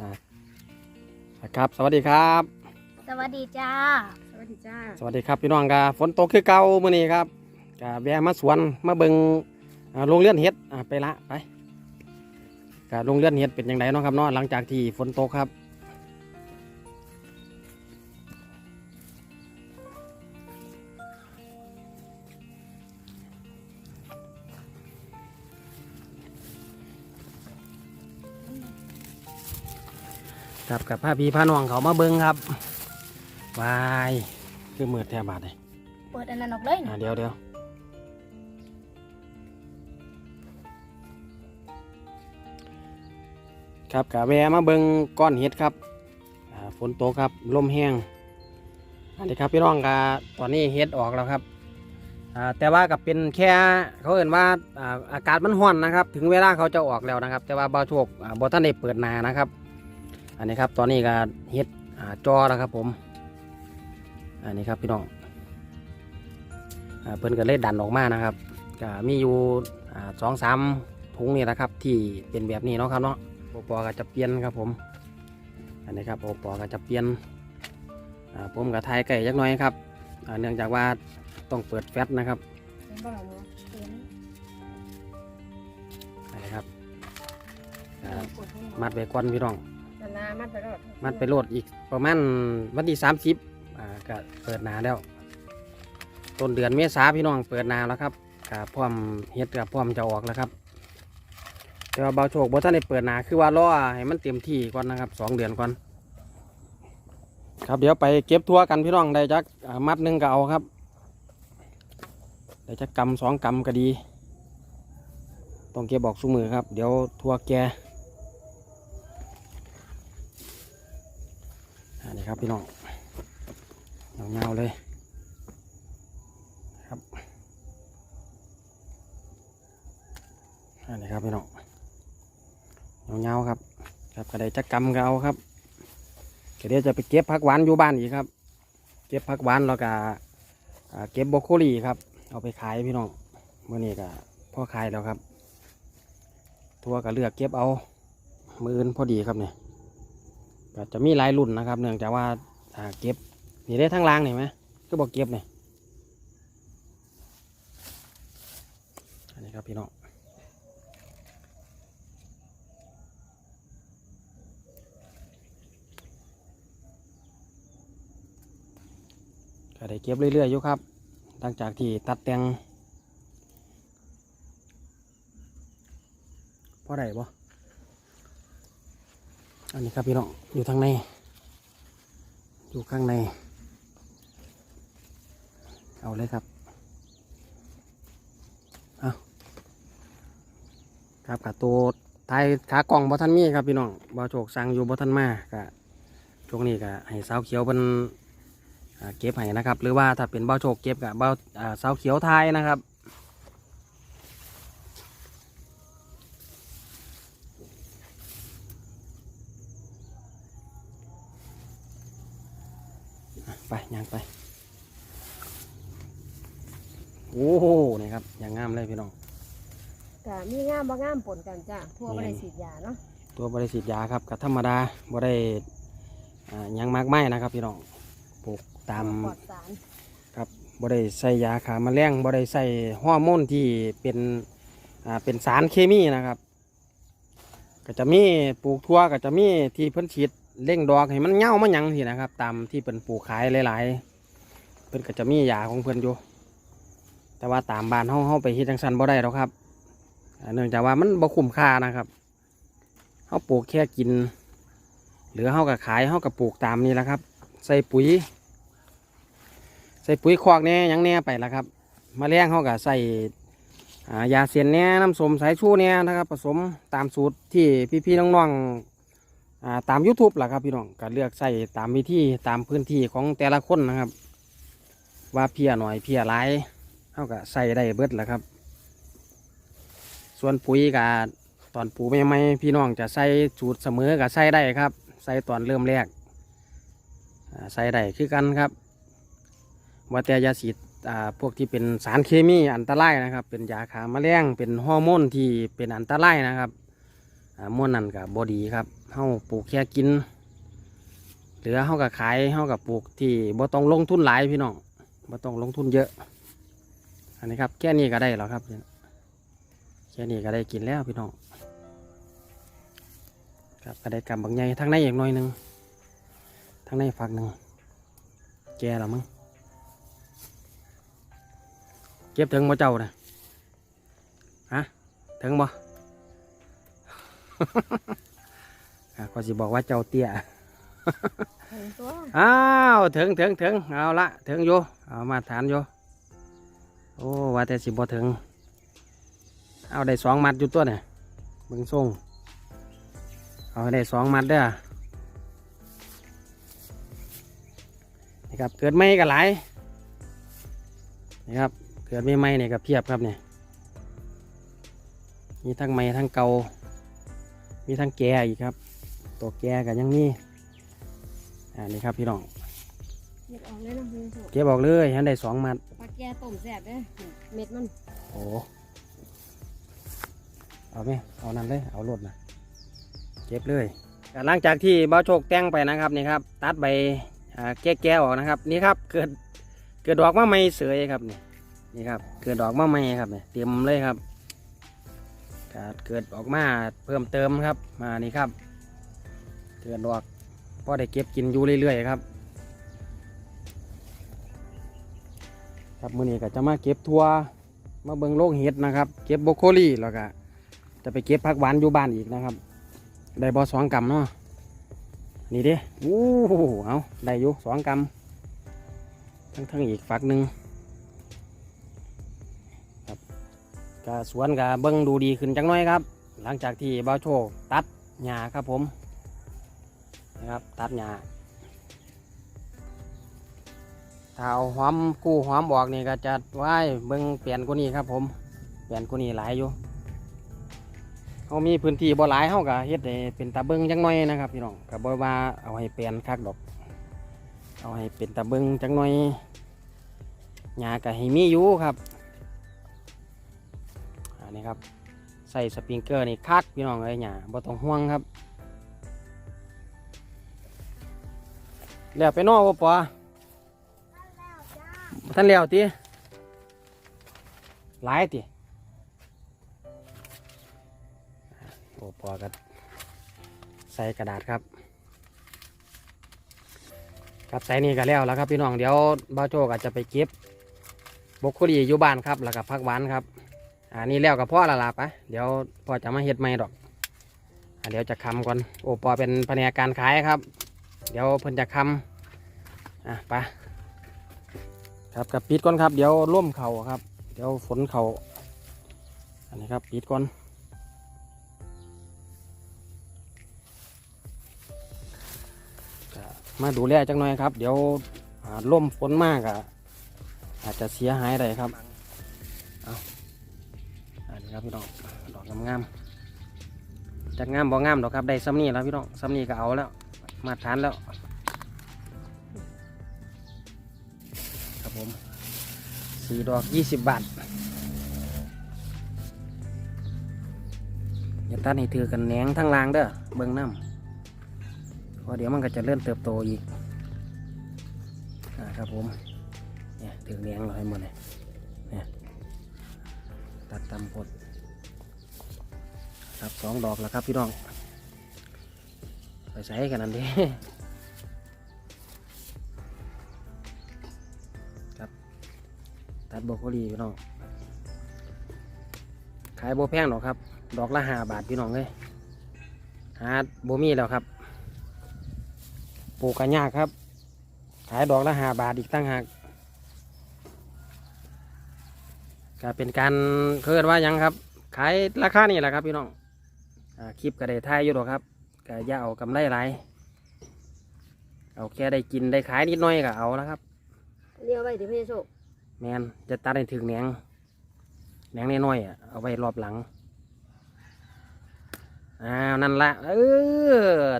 อ่าครับ สวัสดีครับ สวัสดีจ้า สวัสดีจ้า สวัสดีครับพี่น้องกาฝนตกคือเก่ามื้อนี้ครับกาแวะมาสวนมาเบิงอ่าโรงเรือนเฮ็ดอ่าไปละไปกาโรงเรือนเฮ็ดเป็นยังไงเนาะครับเนาะหลังจากที่ฝนตกครับ กับพาพี่พาน้องเขามาเบิงครับวายคือมืดแทบบาดเลยเปิดอันนั้นออกเลยนะอ่าเดี๋ยวเดี๋ยวครับกับแวมาเบิงก้อนเห็ดครับอ่าฝนตกครับลมแห้งอันนี้ครับพี่น้องกาตอนนี้เห็ดออกแล้วครับอ่าแต่ว่ากับเป็นแค่เขาเอ่นว่าอ่าอากาศมันร้อนนะครับ ถึงเวลาเขาจะออกแล้วนะครับ แต่ว่าบ่าวโชคอ่าบ่ท่านได้เปิดนานะครับ อันนี้ครับตอนนี้ก็เฮ็ดอ่าจอแล้วครับผม อันนี้ครับพี่น้องอาเพิ่นก็เลยดันออกมานะครับก็มีอยู่อ่าสองสามถุงนี่นะครับ ที่เป็นแบบนี้เนาะครับเนาะโอปอก็จะเปลี่ยนครับผม อันนี้ครับโอปอก็จะเปลี่ยนอ่าผมกับทายไก่ยักหน้อยครับอ่าเนื่องจากว่าต้องเปิดแฟตนะครับเห็นบ่ล่ะเนาะเห็นอันนี้ครับอ่าเปิดให้หมัดไว้ก่อนพี่น้อง นานามัดไปรอดมันไปโหลดอีกประมาณวันที่สามสิบอ่าก็เปิดนาแล้ว ต้นเดือนเมษาพี่น้องเปิดนาแล้วครับกับพร้อมเฮ็ดกับพร้อมจะออกแล้วครับ แต่ว่าเบาโชคบ่ท่านได้เปิดนาคือว่ารอให้มันเต็มที่ก่อนนะครับสองเดือนก่อน ครับเดี๋ยวไปเก็บทั่วกันพี่น้องได้จักอ่ามัดหนึ่งก็เอาครับได้จักกำสองกำก็ดี ต้องเก็บบอกสู้มือครับ เดี๋ยวทั่วแก อันนี้ครับพี่น้องเงาๆเลยครับอันนี้ครับพี่น้องเงาๆครับ ครับกระไดจักกำก็เอาครับก็เดี๋ยวจะไปเก็บผักหวานอยู่บ้านอีกครับ เก็บผักหวานแล้วก็เก็บบรอกโคลีครับ เอาไปขายพี่น้องเมื่อนี้ก็พ่อขายแล้วครับ ทัวก็เลือกเก็บเอามืออื่นพอดีครับเนี่ย ก็จะมีหลายรุ่นนะครับ เนื่องจากว่าเก็บนี่ได้ทั้งรางเห็นไหมก็บอกเก็บเนี่ยอันนี้ครับพี่น้องก็ได้เก็บเรื่อยๆอยู่ครับหลังจากที่ตัดแต่งพอได้บ่ อันนี้ครับพี่น้องอยู่ทางใน อยู่ข้างใน เอาเลยครับเอาครับกับตัวท้ายขากล่องบอทันมีครับพี่น้องบอโชคสั่งอยู่บอทันมากะช่วงนี้ก็ให้สาวเขียวเป็นเก็บให้นะครับ หรือว่าถ้าเป็นบอโชคเก็บกับบอ่าสาวเขียวไทยนะครับ ไปย่างไป โอ้โหนี่ครับ อย่างงามเลยพี่น้องกะมีงามบ่งามปนกันจ้าทั่วแม่นบ่ได้ฉีดยาเนาะตัวบริสิทธิ์ยาครับกับธรรมดาบ่ได้อ่าหยังมากไม่นะครับ พี่น้องปลูกตามปลอดสารครับบ่ได้ใส่ยาขาแมลงบ่ได้ใส่ฮอร์โมนที่เป็นอ่าเป็นสารเคมีนะครับ ก็จะมีปลูกทั่วก็จะมีที่เพิ่นฉีดเร่งดอกให้มันเหงามันหยังทีนะครับ ตามที่เพิ่นปลูกขายหลาย ๆ เพิ่นก็จะมียาของเพิ่นอยู่ แต่ว่าตามบ้านเฮาเฮาไปเฮ็ดจังซั่นบ่ได้หรอกครับเนื่องจากว่ามันบ่คุ้มค่านะครับเฮาปลูกแค่กิน หรือเฮาก็ขายเฮาก็ปลูกตามนี้แหละครับ ใส่ปุ๋ย ใส่ปุ๋ยคอกแน่ยังแน่ไปละครับมาแรงเขาก็ใส่ยาเสียนแน่น้ำสมสายชูแน่นะครับ ผสมตามสูตรที่พี่ๆน้องๆตาม YouTube ล่ะครับพี่น้องก็เลือกใส่ตามวิธีตามพื้นที่ของแต่ละคนนะครับ ว่าเพียหน่อยเพียหลาย เขาก็ใส่ได้เบิดแหละครับ ส่วนปุ๋ยก็ตอนปลูกใหม่ๆพี่น้องจะใส่สูตรเสมอกับใส่ได้ครับ ใส่ตอนเริ่มแรกใส่ได้คือกันครับว่าแต่ยาสีดพวกที่เป็นสารเคมีอันตรายนะครับ เป็นยาขาแมลงเป็นฮอร์โมนที่เป็นอันตรายนะครับม้วนนั่นกับบอดีครับเฮาปลูกแค่กิน เหลือเฮากับขายเฮากับปลูกที่บ่ต้องลงทุนหลายพี่น้องบ่ต้องลงทุนเยอะ อันนี้ครับแค่นี้ก็ได้แล้วครับแค่นี้ก็ได้กินแล้วพี่น้องครับก็ได้กำบางใหญ่ทั้งในอีกหน่อยหนึงทั้งในฝักหนึ่งแก่แล้วมั้งเก็บถึงบ่เจ้านะฮะถึงบ่อะก็สิบอกว่าเจ้าเตี้ยเห็นตัวอ้าวถึงถึงถึงเอาละถึงอยู่เอามาฐานอยู่ โอ้ว่าแต่สิบ่ถึง เอาได้สองมัดอยู่ตัวเนี่ยเบิ่งส่งเอาได้สองมัดเด้อนี่ครับเกิดไม่ก็หลายนี่ครับเกิดไม่ไม่เนี่ยก็เพียบครับเนี่ยมีทั้งไม่ทั้งเกามีทั้งแก่อีกครับ ตัวแก่ก็ยังมีอ่านี่ครับพี่น้อง เม็ดออกเลยนะพี่โชคเก็บออกเลยฉันได้สองมัดปลาแก่ต้มแซ่บเด้อเม็ดมันโอ้เอาไหมเอานั่นเลย เอารถนะเก็บเลยหลังจากที่บ้าวโชคแต่งไปนะครับนี่ครับตัดใบอ่าแก้แก้วออกนะครับ นี่ครับเกิดเกิดดอกมะไม่เสยครับนี่นี่ครับ เกิดดอกมะไม่ครับเนี่ยเต็มเลยครับก็เกิดออกมาเพิ่มเติมครับมานี่ครับเกิดดอกพอได้เก็บกินอยู่เรื่อยๆครับ ครับมื้อนี้ก็จะมาเก็บทัวมาเบิงโลกเห็ดนะครับ เก็บโบรอกโคลีแล้วก็จะไปเก็บผักหวานอยู่บ้านอีกนะครับ ได้บอสองกำเนาะนี่เด้อู้หูเอาได้อยู่สองกำทั้งทั้งอีกฝักหนึ่งครับก็สวนก็เบิ่งดูดีขึ้นจังน้อยครับ หลังจากที่บ้าโชคตัดหญ้าครับผมนะครับตัดหญ้า ถ้าเอาหอมกู้หอมออกนี่ก็จะไว้เบิ่งเปลี่ยนกว่านี้ครับ ผมเปลี่ยนกว่านี้หลายอยู่เขามีพื้นที่บ่หลายเขาก็เฮ็ดให้เป็นตาเบิ่งจังหน่อยนะครับพี่น้องก็บ่ว่าเอาให้เปลี่ยนคักดอก เอาให้เป็นตาเบิ่งจังหน่อยหญ้าก็ให้มีอยู่ครับอันนี้ครับใส่สปริงเกอร์นี่คักพี่น้องเอ้ยหญ้าบ่ต้องห่วงครับแล้วไปนอกบ่ปอ ท่านเลี้ยวตีหลายตีโอ้พอกันใส่กระดาษครับครับใส่นี่ก็แล้วแล้วครับพี่น้องเดี๋ยวบ้าโจกอาจจะไปเก็บบกโคลีอยู่บ้านครับแล้วก็พักหวานครับอ่านี่แล้วกับพ่อละลาปะเดี๋ยวพ่อจะมาเฮ็ดไม่ดอกเดี๋ยวจะคำก่อนโอ้ปอเป็นแผนกการขายครับ เดี๋ยวเพิ่นจะคำอะไป ครับกับปิดก่อนครับเดี๋ยวร่มเข่าครับ เดี๋ยวฝนเข่าอันนี้ครับปิดก่อนมาดูแลจังหน่อยครับ เดี๋ยวอ่าร่มฝนมากอะอาจจะเสียหายอะไรครับเอาอันนี้ครับพี่น้องดอกงามๆจากงามบ่งามดอกครับได้ซ้ำนี่แล้วพี่น้องซ้ำนี่ก็เอาแล้วมาตรฐานแล้ว สี่ดอกยี่สิบบาทอย่าตัดให้ถือกันแหนงทั้งรางเด้อเบิ่งน้ำเพราะเดี๋ยวมันก็จะเริ่มเติบโตอีกอครับผมเนี่ยถือแหนงเราให้หมดเลยเนี่ยตัดตำพดครับสองดอกแล้วครับพี่น้องไปใส่กันนั่นดิ ดโบรอกโคลีพี่น้อง ขายโบแพงหรอกครับ ดอกละห้าบาทพี่น้องเลยหาโบมีแล้วครับ ปลูกกันยากครับ ขายดอกละห้าบาทอีกตั้งหากก็เป็นการเคลื่อนว่ายังครับ ขายราคานี่แหละครับพี่น้องอคลิปก็ได้ถ่ายอยู่หรอกครับก็อย่าเอากำไรหลายเอาแค่ได้กินได้ขายนิดหน่อยก็เอาแล้วครับอันนี้เอาไว้ที่พี่โชค แมนจะตัดให้ถึงแหนงแหนงน้อยๆอะเอาไว้รอบหลังอ้าวนั่นละเออ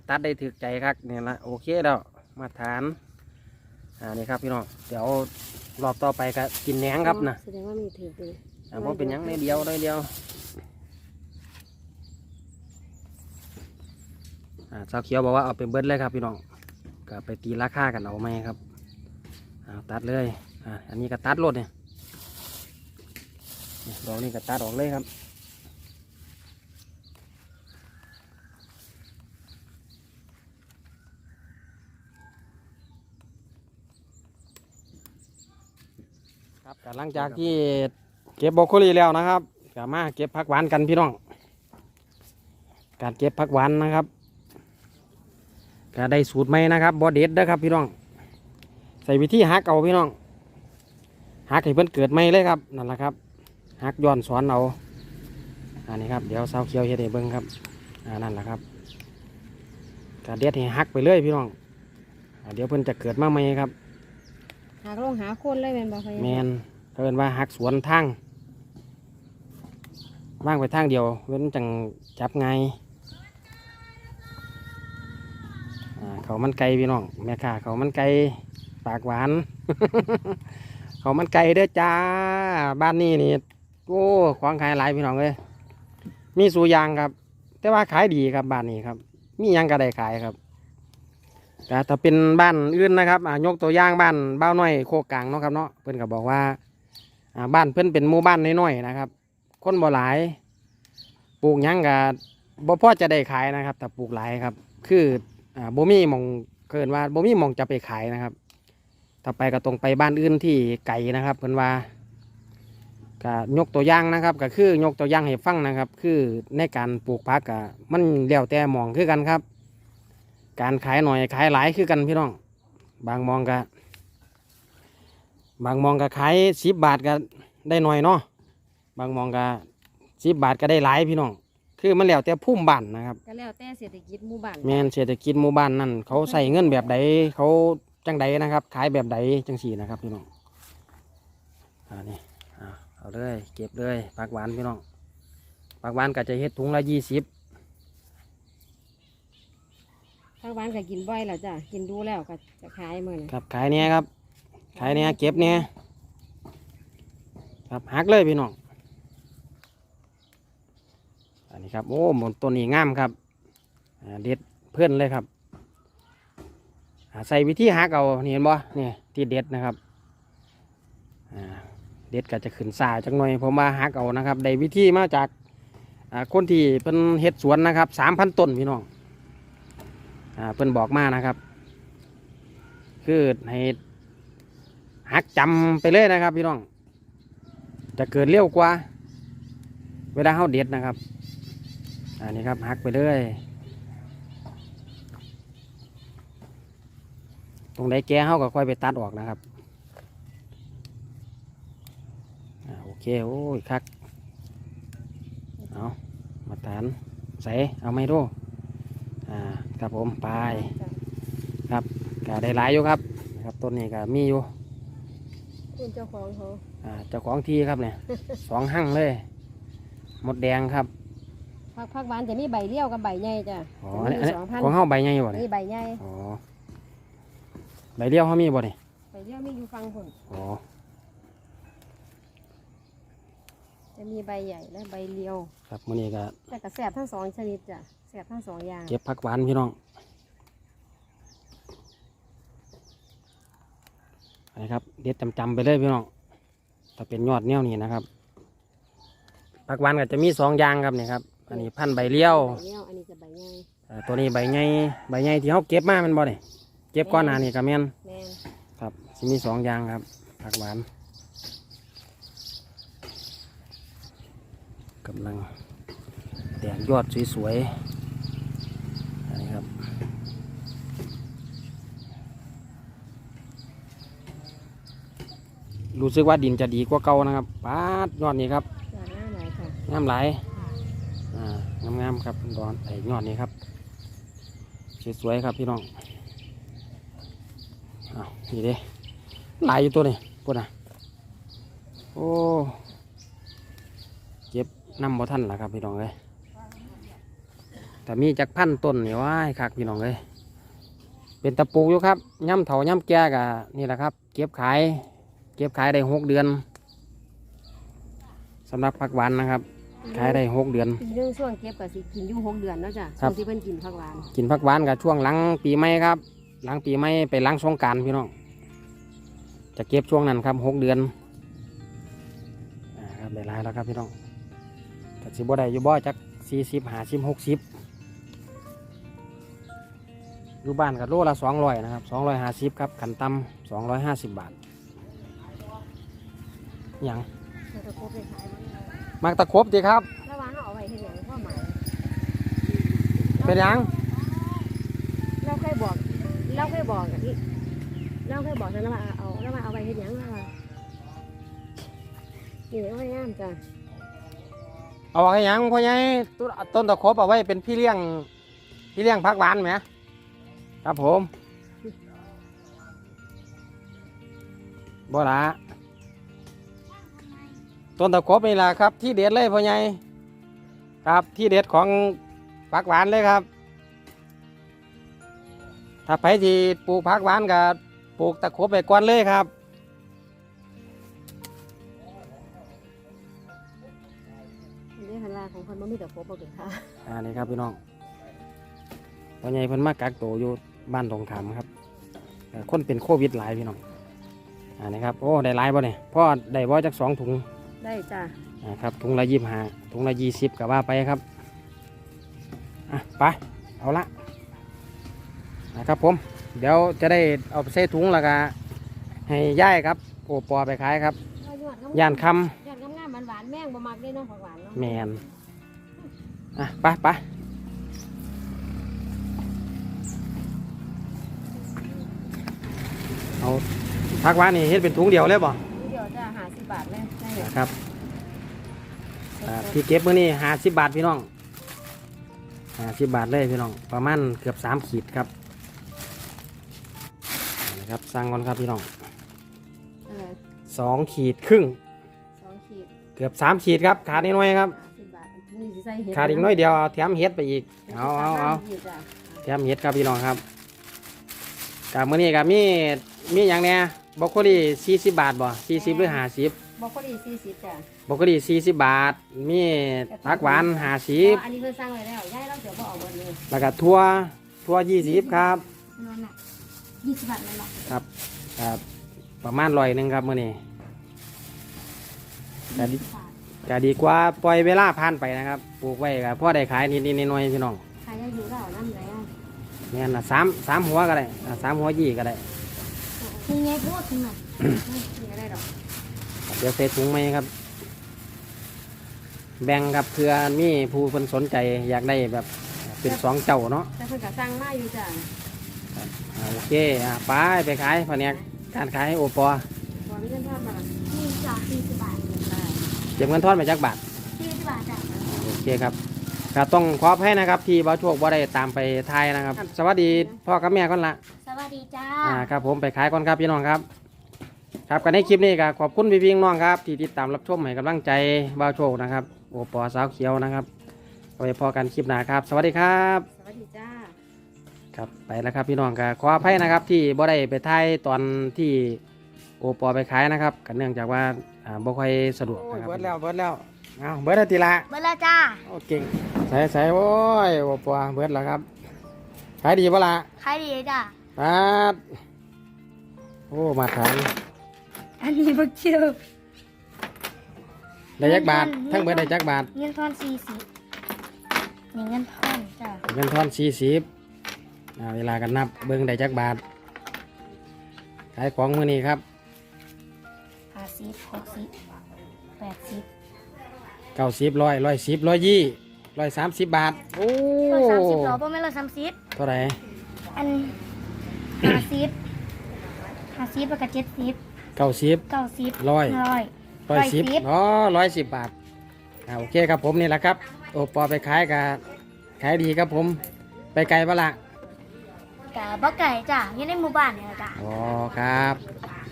ตัดได้ถึกใจครับเนี่ยละโอเคแล้วมาทานอ่านี่ครับพี่น้องเดี๋ยวรอบต่อไปก็กินแหนงครับนะแสดงว่ามีถือดีอ่าเพราะเป็นหยังในเดียวในเดียวอ่าสาวเขียวบอกว่าเอาไปเบิดเลยครับพี่น้องก็ไปตีราคากันเอาไหมครับอ่าตัดเลย อันนี้ก็ตัดรถเนี่ยดอกนี้ก็ตัดออกเลยครับครับก็หลังจากที่เก็บบรอกโคลีแล้วนะครับก็มาเก็บผักหวานกันพี่น้อง การเก็บผักหวานนะครับก็ได้สูตรใหมนะครับบอเด็ดนะครับพี่น้อง ใส่วิธีหักเอาพี่น้อง หักให้เพิ่นเกิดใหม่เลยครับนั่นแหละครับหักย้อนสอนเอาอันนี้ครับเดี๋ยวสาวเขียวเฮ็ดให้เบิ่งครับอ่านั่นแหละครับก็เด็ดให้หักไปเลยพี่น้องอ่าเดี๋ยวเพิ่นจะเกิดมาใหม่ครับหากลงหาคนเลยแม่นบ่พะแมนเขาเอินว่าหักสวนทางว่างไปทางเดียวเว้นจังจับไงายอ่าเขามันไก่พี่น้องแม่ค่ะเขามันไก่ปากหวาน เขามันไก่เด้อจ้า บ้านนี้นี่โอ้ของขายหลายพี่น้องเลยมีสูยางครับ แต่ว่าขายดีครับบ้านนี้ครับ มียังก็ได้ขายครับแต่ถ้าเป็นบ้านอื่นนะครับยกตัวอย่างบ้านบ้าน้อยโคกกลางเนาะครับเนาะเพิ่อนก็บอกว่าบ้านเพิ่อนเป็นหมู่บ้านน้อยๆนะครับ คนบ่หลาย ปลูกยังก็บ่พอจะได้ขายนะครับถ้าปลูกหลายครับ คืออบ่มีมองเกินว่าบ่มีมองจะไปขายนะครับ ถ้าไปก็ต้องไปบ้านอื่นที่ไกลนะครับเพิ่นว่าก็ยกตัวอย่างนะครับ ก็คือยกตัวอย่างให้ฟังนะครับ คือในการปลูกผักก็มันแล้วแต่หมองคือกันครับ การขายหน่อยขายหลายคือกันพี่น้อง บางมองก็บางมองก็ขายสิบบาทก็ได้หน่อยเนาะบางมองก็สิบบาทก็ได้หลายพี่น้อง คือมันแล้วแต่พุ่มบ้านนะครับก็แล้วแต่เศรษฐกิจหมู่บ้านแมนเศรษฐกิจหมู่บ้านนั่นเขาใส่เงินแบบใดเขา จังใดนะครับ ขายแบบใดจังสี่นะครับพี่น้องอ่านี่อ่าเอาเลยเก็บเลยผักหวานพี่น้องผักหวานก็จะเฮ็ดถุงละยี่สิบทางบ้านก็กินบ่อยแล้วจ้ะกินดูแล้วก็จะขายมื้อนี้ครับขายเนี้ยครับ ขายเนี้ยเก็บเนี้ยครับหักเลยพี่น้องอันนี้ครับโอ้หมนต้นนี้งามครับอ่าเด็ดเพื่อนเลยครับอ่า ใส่วิธีหักเอานี่เห็นบ่นี่ที่เด็ดนะครับเด็ดก็จะขึ้นสาจังหน่อยผมมาหักเอานะครับได้วิธีมาจากคนที่เป็นเฮ็ดสวนนะครับสามพันต้นพี่น้องอเพิ่นบอกมานะครับ คือให้หักจำไปเลยนะครับพี่น้อง จะเกิดเร็วกว่า เวลาเขาเด็ดนะครับ อันนี้ครับหักไปเลย รงไหนแก่เขาก็ค่อยไปตัดออกนะครับอ่าโอเค โอ้ยคัก เอามาทานใส่เอาไม่รู้อ่าครับผมไปก็ได้หลายอยู่ครับนะครับต้นนี้ก็มีอยู่คุณเจ้าของเขาอ่าเจ้าของที่ครับเนี่ยสองหั่งเลย หมดแดงครับผักผักหวานจะมีใบเลี้ยวกับใบใหญ่จ้ะอ๋อจะอันมีนี้สองพันของเฮาใบใหญ่บ่เนี่ยนี่ใบใหญ่อ๋อ ใบเดียวเขามีบ่เนี่ยใบเลี้ยวมีอยู่ฟังคนอ๋อจะมีใบใหญ่และใบเลี้ยว ครับมื้อนี้ก็แต่กระแสบทั้งสองชนิดจ้ะแสบทั้งสองอย่างเก็บผักหวานพี่น้องอันนี้ครับเด็ดจำๆไปเลยพี่น้องถ้าเป็นยอดแนวนี้นะครับผักหวานก็จะมีสองอย่างครับนี่ครับอันนี้พันธุ์ใบเลี้ยวใบเลี้ยวอันนี้จะใบใหญ่อ่าตัวนี้ใบใหญ่ใบใหญ่ที่เขาเก็บมาแมันบ่เนี่ย เก็บก้อนหนานี่ก็แม่นแมนครับสิมีสองอย่างครับผักหวานกำลังแตกยอดสวยๆอันนี้ครับรู้สึกว่าดินจะดีกว่าเก่านะครับปาดยอดนี้ครับยอดหน้าไหนค่ะงามหลายอ่างามๆครับดอนไอ้ยอดนี้ครับสวยๆครับพี่น้องอ้าว นี่เด้หลายอยู่ตัวนี่ปุ่นอะโอ้เก็บน้ำบ่ทันล่ะครับพี่น้องเลยแต่มีจักพันต้นนี่ว้ายคักพี่น้องเลยเป็นตะปลูกอยู่ครับย่ำเถาย่ำแก่กะนี่แหละครับ เก็บขาย เก็บขายได้หกเดือนสำหรับผักหวานนะครับขายได้หกเดือนปีหนึงช่วงเก็บก็สิกินอยู่หกเดือนเนาะจ้ะครัช่วบงที่เพิ่นกินผักหวาน กินผักหวานกับช่วงหลังปีใหม่ครับ หลังปีใหม่ไปหลังสงกรารพี่น้อง จะเก็บช่วงนั้นครับหกเดือนอ่าครับได้หลายแล้วครับพี่น้องแต่สิบ่ได้อยู่บ่จักสี่สิบห้าสิบหกสิบอยู่บ้านกับโลละสองร้อยนะครับสองร้อยห้าสิบครับขันต่ำสองร้อยห้าสิบบาทหยังเราจะครบไปขายมันมักตะครบดีครับถ้าว่าเขาเอาไว้เฮ็ดหยังพ่อหมายเป็นหยังเราเคยบอก เราเคยบอกกับที่เราเคยบอกฉันแล้วว่าเอา แล้วมาเอาไว้เฮ็ดหยังแล้วว่านี่เอาไว้งามจ้ะเอาไว้หยังพ่อใหญ่ต้นต้นตะครบเอาไว้เป็นพี่เลี้ยง พี่เลี้ยงพักหวานไหมครับผมบ่ละต้นตะครบนี่ล่ะครับ ที่เด็ดเลยพ่อใหญ่ครับที่เด็ดของพักหวานเลยครับ ถ้าไปที่ปลูกพักหวานกับ ปลูกตะครบไปก่อนเลยครับอันนี้พันลาของคนบ่มีแต่ครบบ่เกิดค่ะอ่านี่ครับพี่น้องพ่อใหญ่เพิ่นมากักตัวอยู่บ้านตรงขามครับเอ่อคนเป็นโควิดหลายพี่น้องอ่านี่ครับโอ้ได้หลายบ่เนี่ยพ่อได้บ่จักสองถุงได้จ้ะอ่าครับถุงละยี่ห้าถุงละยี่สิบก็ว่าไปครับอะไปเอาละนะครับผม เดี๋ยวจะได้เอาไปใส่ถุงแล้วก็ให้ย่ายครับโอปอไปขายครับเอายอดงมย่านคยอดงามๆหวานๆแม่งบ่มักได้เนาะผักหวานเนาะำแมนอะไปไปเอาพักหวานนี่เฮ็ดเป็นถุงเดียวเลยบ่เดี๋ยวจะหาสิบบาทเลยได้เลยนะครับอ่าที่เก็บมื้อนี้ห้าสิบบาทพี่น้องห้าสิบบาทเลยพี่น้องประมาณเกือบสามขีดครับนะ ครับสั่งก่อนครับพี่น้องเออสองขีดครึ่ง สองขีดเกือบสามขีดครับ ขาดนิดหน่อยครับห้าสิบบาทนี่สิใส่เห็ดขาดอีกหน้อยเดียวเอาแถมเห็ดไปอีก เอาเอาเอาขีดจ้ะแถมเห็ดครับพี่น้องครับกับมื้อนี้กับมีมีอย่างเนี้ยบรอกโคลีสี่สิบบาทบ่สี่สิบหรือห้าสิบบอกก็ดีสี่สิบจ้ะบรอกโคลีสี่สิบบาท มีผักหวานห้าสิบอันนี้เพิ่นสร้างไว้แล้วย้ายเราเดี๋ยวบ่เอาหมดเลยแล้วก็ทั่วทั่วยี่สิบครับนั่นน่ะ ยี่สิบบาทเลยหรอครับครับประมาณร้อยหนึ่งครับมื้อนี้ก็ดีก็ดีกว่าปล่อยเวลาผ่านไปนะครับปลูกไว้ก็พอได้ขายนิดๆหน่อยๆพี่น้องใครจะอยู่แล้วน้ำไหนอะเนี่ยนะสามสามหัวก็ได้อ่าสามหัวยี่ก็ได้มีไงพูดถึงหน่อยนี่ก็ได้ดอกเดี๋ยวใส่ถุงไหมครับ แบ่งครับเพื่อมีผู้คนสนใจอยากได้แบบเป็นสองเจ้าเนาะแต่เพิ่นก็สร้างมาอยู่จ้ะอ่า โอเคอ่าไปไปขายแผนกการขายโอปอพอมีเงินทอนมามีสองสี่สิบบาทได้เก็บเงินทอนมาจากบาทสี่สิบบาทจ้ะโอเคครับก็ต้องขออภัยนะครับที่บ่าวโชคบ่ได้ตามไปทายนะครับ สวัสดีพ่อกับแม่ก่อนละสวัสดีจ้าอ่าครับผมไปขายก่อนครับพี่น้องครับ ครับกันในคลิปนี้ก็ขอบคุณพี่พี่น้องครับ ที่ติดตามรับชมให้กำลังใจบ่าวโชคนะครับโอปอสาวเขียวนะครับไว้พอกันคลิปหน้าครับ สวัสดีครับ สวัสดีจ้า ครับไปแล้วครับพี่น้องก็ขออภัยนะครับที่บ่ได้ไปถ่ายตอนที่โอปอไปขายนะครับกันเนื่องจากว่าอ่าบ่ค่อยสะดวกนะครับเบิดแล้วเบิดแล้วเอาเบิดแล้วทีละเบอร์ละจ้าโอเคใส่ใส่โอ้ยโอปอเบิดแล้วครับขายดีปะล่ะขายดีเลยจ้าปัดโอ้มาทานอันนี้บักเชียวได้จักบาททั้งเบิดได้จักบาทเงินทอนสี่สิบนี่เงินทอนจ้าเงินทอนสี่สิบ เวลากันนับเบิ่งได้จักบาท ขายของมื้อนี้ครับห้าสิบหกสิบแปดสิบเก้าสิบร้อยร้อยสิบร้อยยี่ร้อยสามสิบบาท โอ้ร้อยสามสิบหรอบ่แม่นร้อยสามสิบเท่าไหร่อันห้าสิบห้าสิบแล้วก็เจ็ดสิบเก้าสิบเก้าสิบร้อยร้อยร้อยสิบอ๋อร้อยสิบบาทอ่าโอเคครับผมนี่แหละครับ โอปอไปขายกับขายดีครับผม ไปไกลปะละ กะบ่ไก่จ้าอยู่ในหมู่บ้านเนี่ยจ้าอ๋อครับ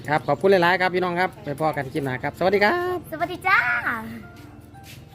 ครับขอบคุณหลายๆครับพี่น้องครับไปพอกันคลิปหน้าครับ สวัสดีครับ สวัสดีจ้า